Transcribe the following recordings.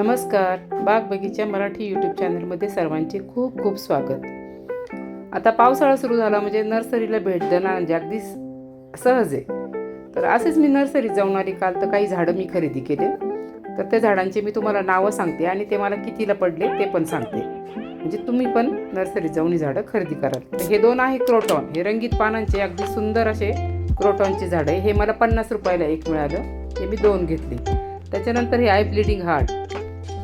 नमस्कार. बाग बगीचा मराठी यूट्यूब चॅनलमध्ये सर्वांचे खूप खूप स्वागत. आता पावसाळा सुरू झाला म्हणजे नर्सरीला भेट देणं म्हणजे अगदी सहज आहे. तर असेच मी नर्सरीत जाऊन आली. काल तर काही झाडं मी खरेदी केले. तर त्या झाडांचे मी तुम्हाला नावं सांगते आणि ते मला कितीला पडले ते पण सांगते. म्हणजे तुम्ही पण नर्सरीत जाऊन ही झाडं खरेदी कराल. तर हे दोन आहे क्रोटॉन. हे रंगीत पानांचे अगदी सुंदर असे क्रोटॉनचे झाडं आहे. हे मला पन्नास रुपयाला एक मिळालं. हे मी दोन घेतली. त्याच्यानंतर हे आय ब्लिडिंग हार्ट.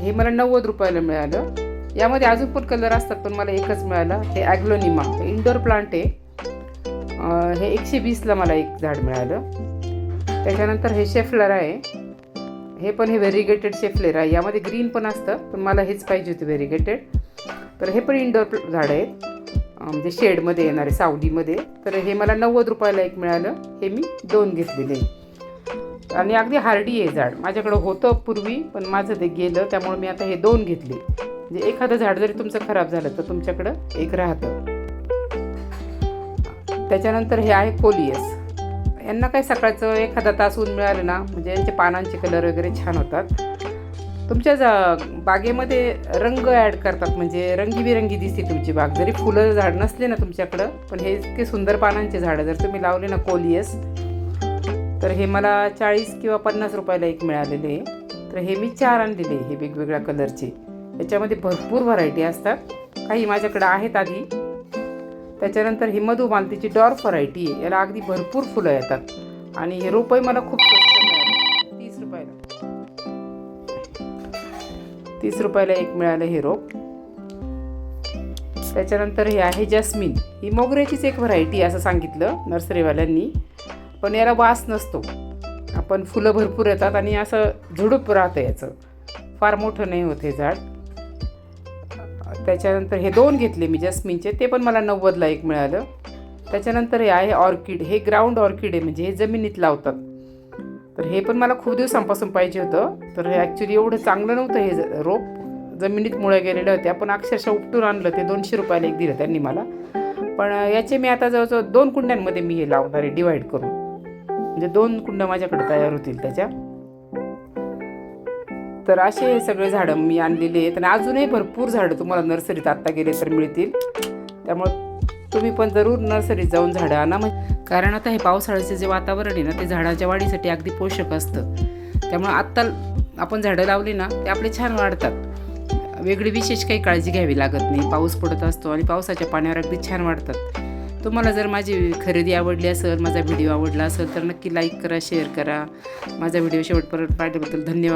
हे मला नव्वद रुपयाला मिळालं. यामध्ये अजून पण कलर असतात पण मला एकच मिळालं. हे ॲग्लोनिमा इंडोर प्लांट आहे. हे एकशे वीसला मला एक झाड मिळालं. त्याच्यानंतर हे शेफलर आहे. हे पण हे व्हेरिगेटेड शेफलेर आहे. यामध्ये ग्रीन पण असतं पण मला हेच पाहिजे होते व्हेरिगेटेड तर हे पण इंडोर झाड आहेत. म्हणजे शेडमध्ये येणारे सावलीमध्ये. तर हे मला नव्वद रुपयाला एक मिळालं. हे मी दोन घेतलेले. आणि अगदी हार्डी आहे झाड. माझ्याकडं होतं पूर्वी पण माझं ते गेलं त्यामुळे मी आता हे दोन घेतले. म्हणजे एखादं झाड जरी तुमचं खराब झालं तर तुमच्याकडं एक राहतं. त्याच्यानंतर हे आहे कोलियस. यांना काय सकाळचं एखादा तास ऊन मिळालं ना म्हणजे यांचे पानांचे कलर वगैरे छान होतात. तुमच्या जा बागेमध्ये रंग ॲड करतात म्हणजे रंगीबिरंगी दिसते तुमची बाग. जरी फुलं झाड नसले ना तुमच्याकडं पण हे इतके सुंदर पानांचे झाडं जर तुम्ही लावले ना कोलियस तर हे मला चाळीस किंवा पन्नास रुपयाला एक मिळालेले आहे. तर हे मी चार आणलेले हे वेगवेगळ्या कलरचे. याच्यामध्ये भरपूर व्हरायटी असतात. काही माझ्याकडं आहेत आधी. त्याच्यानंतर ही मधुमालतीची डॉर्फ व्हरायटी आहे. याला अगदी भरपूर फुलं येतात. आणि हे रोपही मला खूप स्वस्त मिळाले. तीस रुपयाला. तीस रुपयाला एक मिळालं हे रोप. त्याच्यानंतर हे आहे जस्मिन. ही मोगऱ्याचीच एक व्हरायटी असं सांगितलं नर्सरीवाल्यांनी. पण याला वास नसतो. आपण फुलं भरपूर येतात आणि असं झुडूप राहतं याचं. फार मोठं नाही होते हे झाड. त्याच्यानंतर हे दोन घेतले मी जस्मिनचे ते पण मला नव्वदला एक मिळालं. त्याच्यानंतर हे आहे ऑर्किड हे ग्राउंड ऑर्किड आहे म्हणजे हे जमिनीत लावतात. तर हे पण मला खूप दिवसांपासून पाहिजे होतं. तर हे ॲक्च्युली एवढं चांगलं नव्हतं हे ज- रोप जमिनीत मुळे गेलेलं होते आपण अक्षरशः उपटून आणलं ते दोनशे रुपयाला एक दिलं त्यांनी मला. पण याचे मी आता जवळजवळ दोन कुंड्यांमध्ये मी हे लावणार आहे डिवाईड करून. म्हणजे दोन कुंड माझ्याकडे तयार होतील त्याच्या. तर असे हे सगळे झाडं मी आणलेले आहेत आणि अजूनही भरपूर झाडं तुम्हाला नर्सरीत आत्ता गेले तर मिळतील. त्यामुळे तुम्ही पण जरूर नर्सरीत जाऊन झाडं आणा. म्हणजे कारण आता हे पावसाळ्याचं जे वातावरण आहे ना ते झाडाच्या वाढीसाठी अगदी पोषक असतं. त्यामुळे आत्ता आपण झाडं लावली ना ते आपले छान वाढतात. वेगळी विशेष काही काळजी घ्यावी लागत नाही. पाऊस पडत असतो आणि पावसाच्या पाण्यावर अगदी छान वाढतात. तुम्हाला जर माझी खरेदी आवडली असेल माझा व्हिडिओ आवडला असेल तर नक्की लाईक करा शेअर करा. माझा व्हिडिओ शेवटपर्यंत पाहिल्याबद्दल धन्यवाद.